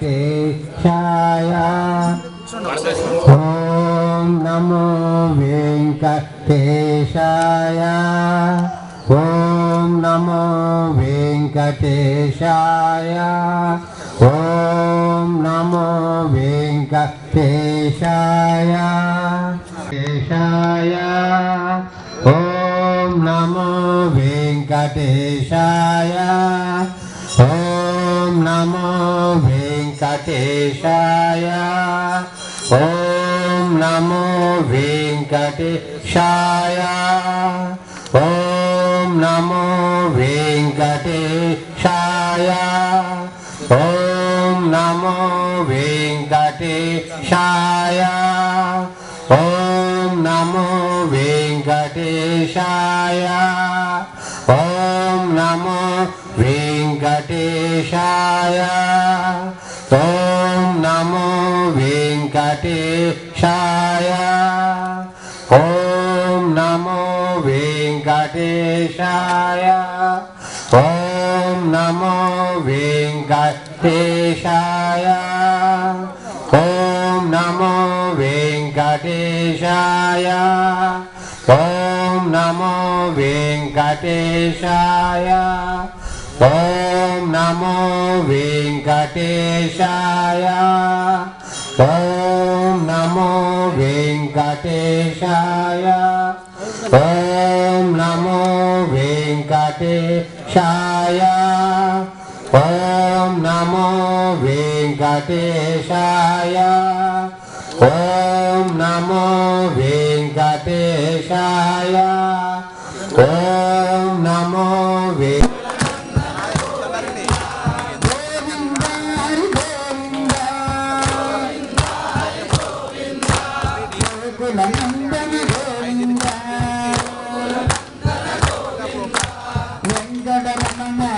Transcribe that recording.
केशाय ॐ नमो वेङ्कटेशाय ॐ नमो नमो वेङ्कटेशाय नमो नमो वेङ्कटेशाय। ॐ नमो वेङ्कटेशाय। ॐ नमो वेङ्कटेशाय। ॐ नमो वेङ्कटेशाय। ॐ नमो वेङ्कटेशाय। ॐ नमो वेङ्कटेशाय। वेङ्कटेशाय। ॐ नमो वेङ्कटेशाय। ॐ नमो वेङ्कटेशाय। ॐ नमो वेङ्कटेशाय। ॐ नमो वेङ्कटेशाय। ॐ नमो वेङ्कटेशाय। ॐ नमो वेङ्कटेशाय। ॐ नमो वेङ्कटेशाय। ॐ नमो वेङ्कटेशाय। ॐ नमो वेङ्कटेशाय। Thank you.